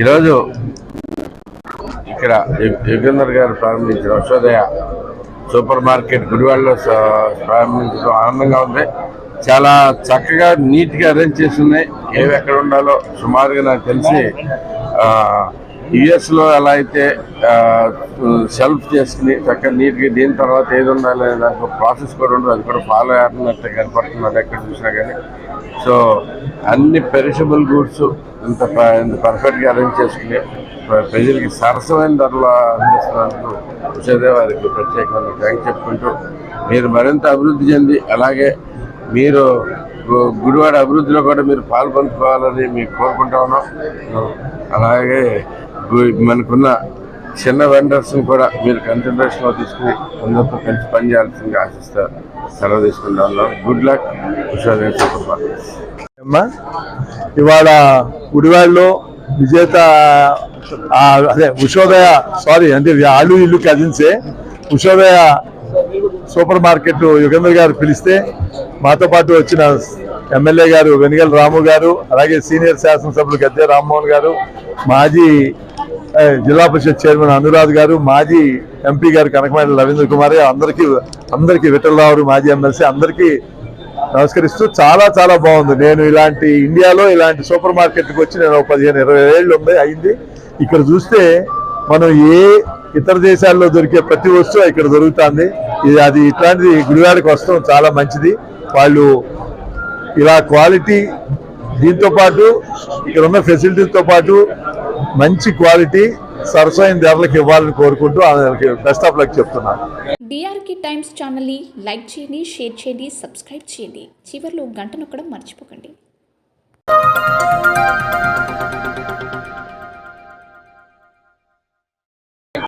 ఈరోజు ఇక్కడ యుగేందర్ గారు ప్రారంభించిన వర్షోదయ సూపర్ మార్కెట్ గుడివాడలో ప్రారంభించడం ఆనందంగా ఉంది. చాలా చక్కగా నీట్గా అరేంజ్ చేసి ఉన్నాయి. ఏవి ఎక్కడ ఉండాలో సుమారుగా నాకు తెలిసి యుఎస్లో ఎలా అయితే సెల్ఫ్ చేసుకుని చక్కగా నీట్గా దీని తర్వాత ఏది ఉండాలి అనే దానికి ఒక ప్రాసెస్ కూడా ఉండదు. అది కూడా ఫాలో అవుతున్నట్టు కనపడుతున్నది ఎక్కడ చూసినా కానీ. సో అన్ని పెరిషబుల్ గూడ్స్ ఇంత ఇంత పర్ఫెక్ట్గా అరేంజ్ చేసుకుని ప్రజలకి సరసమైన ధరలో అందిస్తున్నందుకు విషయదే వారికి ప్రత్యేకంగా థ్యాంక్ చెప్పుకుంటూ మీరు మరింత అభివృద్ధి చెంది అలాగే మీరు గుడివాడ అభివృద్ధిలో కూడా మీరు పాల్పంచుకోవాలని మీకు కోరుకుంటా ఉన్నాం. అలాగే మనకున్న చిన్న వెండర్స్ని కూడా మీరు కన్సిడరేషన్లో తీసుకుని అందరితో కలిసి పనిచేయాల్సిందిగా ఆశిస్తారు. సెలవు తీసుకున్న ఉన్నాం గుడ్ లక్ సూపర్ అమ్మా ఇవాళ గుడివాడలో విజేత అదే ఉషోదయ సారీ అంటే ఆలు ఇల్లు కజిన్సే ఉషోదయ సూపర్ మార్కెట్ యుగేంద్ర గారు పిలిస్తే మాతో పాటు వచ్చిన ఎమ్మెల్యే గారు వెనుగల్ రాము గారు అలాగే సీనియర్ శాసనసభ్యులు గద్దె రామ్మోహన్ గారు మాజీ జిల్లా పరిషత్ చైర్మన్ అనురాధ్ గారు మాజీ ఎంపీ గారు కనకమైన రవీంద్ర కుమార్ అందరికీ అందరికీ విఠలరావు మాజీ ఎమ్మెల్సీ అందరికీ నమస్కరిస్తూ చాలా చాలా బాగుంది. నేను ఇలాంటి ఇండియాలో ఇలాంటి సూపర్ మార్కెట్కి వచ్చి నేను ఒక పదిహేను ఇరవై ఏళ్ళు ఉంది అయింది. ఇక్కడ చూస్తే మనం ఏ ఇతర దేశాల్లో దొరికే ప్రతి వస్తువు ఇక్కడ దొరుకుతుంది. ఇది అది ఇట్లాంటిది గుడివాడకి వస్తాం చాలా మంచిది. వాళ్ళు ఇలా క్వాలిటీ దీంతో పాటు ఇక్కడ ఉన్న ఫెసిలిటీతో పాటు మంచి క్వాలిటీ సరసైన ధరలకు ఇవ్వాలని కోరుకుంటూ అందరికి బెస్ట్ ఆఫ్ లక్ చెప్తున్నాను డిఆర్కి టైమ్స్ ఛానల్ని లైక్ చేయండి షేర్ చేయండి సబ్స్క్రైబ్ చేయండి. చివర్లో గంట నొక్కడం మర్చిపోకండి.